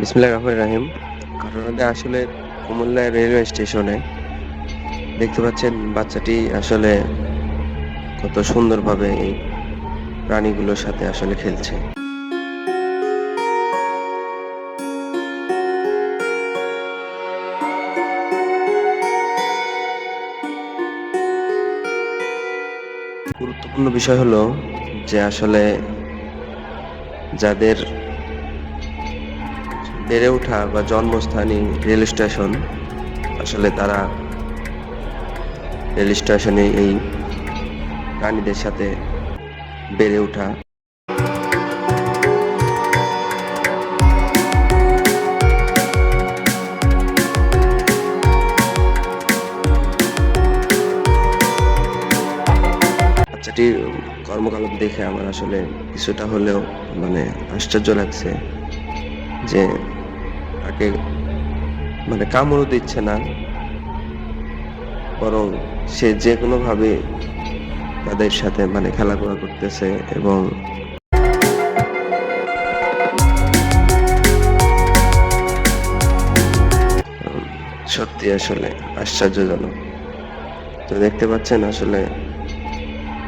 বিসমিল্লাহ রহমান রাহিম। ঘটনাটা আসলে কুমিল্লা রেলওয়ে স্টেশনে দেখতে পাচ্ছেন বাচ্চাটি আসলে কত সুন্দরভাবে এই প্রাণীগুলোর সাথে আসলে খেলছে। গুরুত্বপূর্ণ বিষয় হলো যে আসলে যাদের বেড়ে ওঠা বা জন্মস্থানই রেল স্টেশন। আসলে তারা রেল স্টেশনে এই প্রাণীদের সাথে বেড়ে ওঠা। বাচ্চাটির কর্মকলাপ দেখে আমার আসলে কিছুটা হলেও মানে আশ্চর্য লাগছে যে তাকে মানে কামড়ও দিচ্ছে না, বরং সে যে কোনোভাবে তাদের সাথে মানে খেলাধুলা করতেছে এবং সত্যি আসলে আশ্চর্যজনক। তো দেখতে পাচ্ছেন আসলে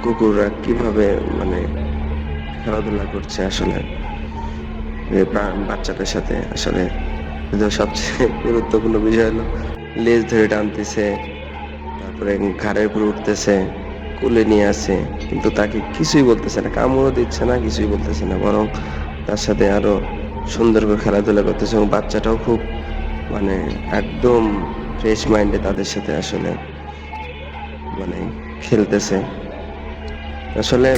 কুকুররা কীভাবে মানে খেলাধুলা করছে আসলে বাচ্চাদের সাথে আসলে কিন্তু সবচেয়ে গুরুত্বপূর্ণ বিষয় হলো লেজ ধরে টানতেছে, তারপরে ঘাড়ের উপরে উঠতেছে, কোলে নিয়ে আসে কিন্তু তাকে কিছুই বলতেছে না, কামড়ও দিচ্ছে না, কিছুই বলতেছে না, বরং তার সাথে আরও সুন্দর করে খেলাধুলা করতেছে এবং বাচ্চাটাও খুব মানে একদম ফ্রেশ মাইন্ডে তাদের সাথে আসলে মানে খেলতেছে। আসলে